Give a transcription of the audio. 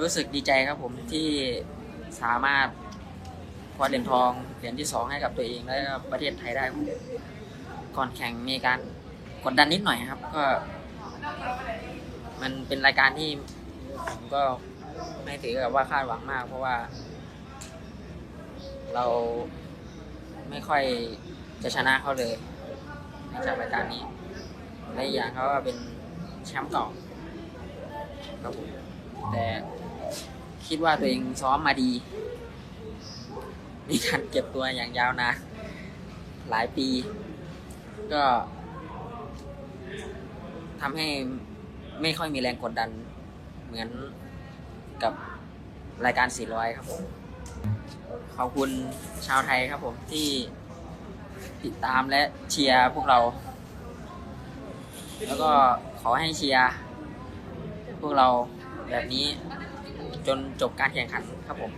รู้สึกดีใจครับผมที่สามารถคว้าเหรียญทองเหรียญที่สองให้กับตัวเองและประเทศไทยได้ครับก่อนแข่งมีการกดดันนิดหน่อยครับ ก็ มันเป็นรายการที่ผมก็ไม่ถือกับว่าคาดหวังมาก เพราะว่า เราไม่ค่อยจะชนะเขาเลยในจากรายการนี้และอีกอย่างเขาก็เป็นแชมป์เก่าครับผม คิดว่าตัวเองซ้อมมาดี มีการเก็บตัวอย่างยาวนานหลายปี ก็ทำให้ไม่ค่อยมีแรงกดดันเหมือนกับรายการ 400 ครับผม ขอบคุณชาวไทยครับผมที่ติดตามและเชียร์พวกเรา แล้วก็ขอให้เชียร์พวกเรา แบบนี้จนจบการแข่งขันครับผม